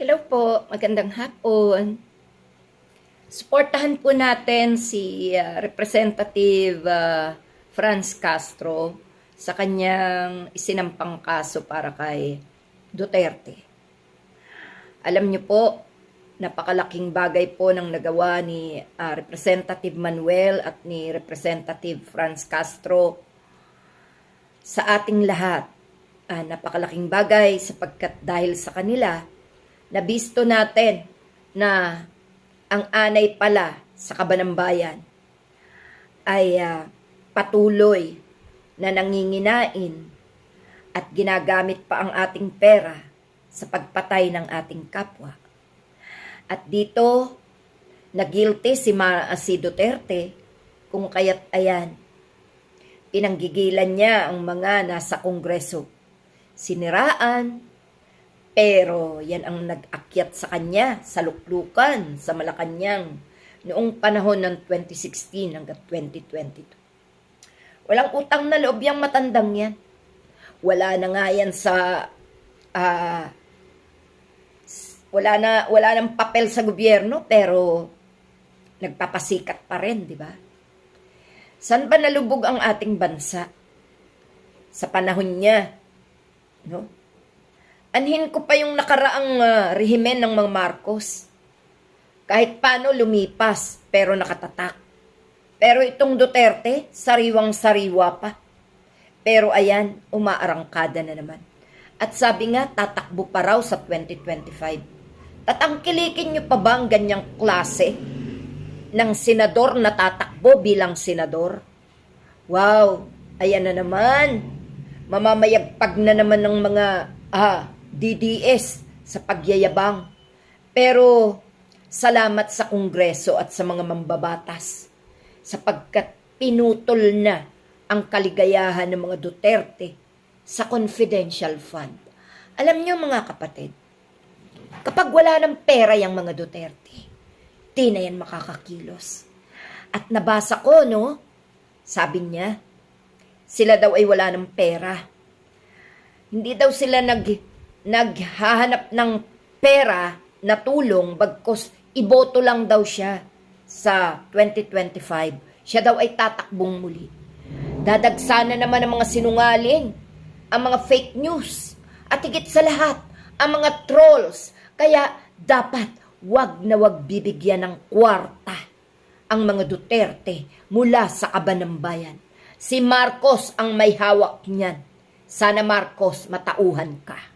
Hello po, magandang hapon. Suportahan po natin si uh, Representative uh, Franz Castro sa kanyang isinampang kaso para kay Duterte. Alam niyo po, napakalaking bagay po ng nagawa ni uh, Representative Manuel at ni Representative Franz Castro sa ating lahat. Ah, napakalaking bagay sapagkat dahil sa kanila, nabisto natin na ang anay pala sa kabanambayan ay ah, patuloy na nanginginain at ginagamit pa ang ating pera sa pagpatay ng ating kapwa. At dito, nagilty si, Ma- si Duterte kung kaya't ayan, pinanggigilan niya ang mga nasa kongreso. Siniraan, pero yan ang nag-akyat sa kanya sa luklukan sa Malacanang noong panahon ng 2016 hanggang 2022. Walang utang na loob yung matandang yan. Wala na nga yan sa s- wala na wala nang papel sa gobyerno pero nagpapasikat pa rin, di ba? San ba nalubog ang ating bansa? Sa panahon niya, no? Anhin ko pa yung nakaraang ah, rehimen ng mga Marcos. Kahit paano lumipas, pero nakatatak. Pero itong Duterte, sariwang-sariwa pa. Pero ayan, umaarangkada na naman. At sabi nga, tatakbo pa raw sa 2025. Tatangkilikin niyo pa ba ang ganyang klase ng senador na tatakbo bilang senador? Wow, ayan na naman. Mamamayagpag na naman ng mga ah, DDS sa pagyayabang. Pero salamat sa Kongreso at sa mga mambabatas sapagkat pinutol na ang kaligayahan ng mga Duterte sa confidential fund. Alam niyo mga kapatid, kapag wala ng pera yung mga Duterte, di na yan makakakilos. At nabasa ko, no? Sabi niya, sila daw ay wala ng pera. Hindi daw sila nag, naghahanap ng pera na tulong bagkos iboto lang daw siya sa 2025. Siya daw ay tatakbong muli. Dadagsanan naman ang mga sinungaling, ang mga fake news, at higit sa lahat, ang mga trolls. Kaya dapat wag na wag bibigyan ng kwarta ang mga Duterte mula sa kabanambayan. Si Marcos ang may hawak niyan. Sana Marcos, matauhan ka.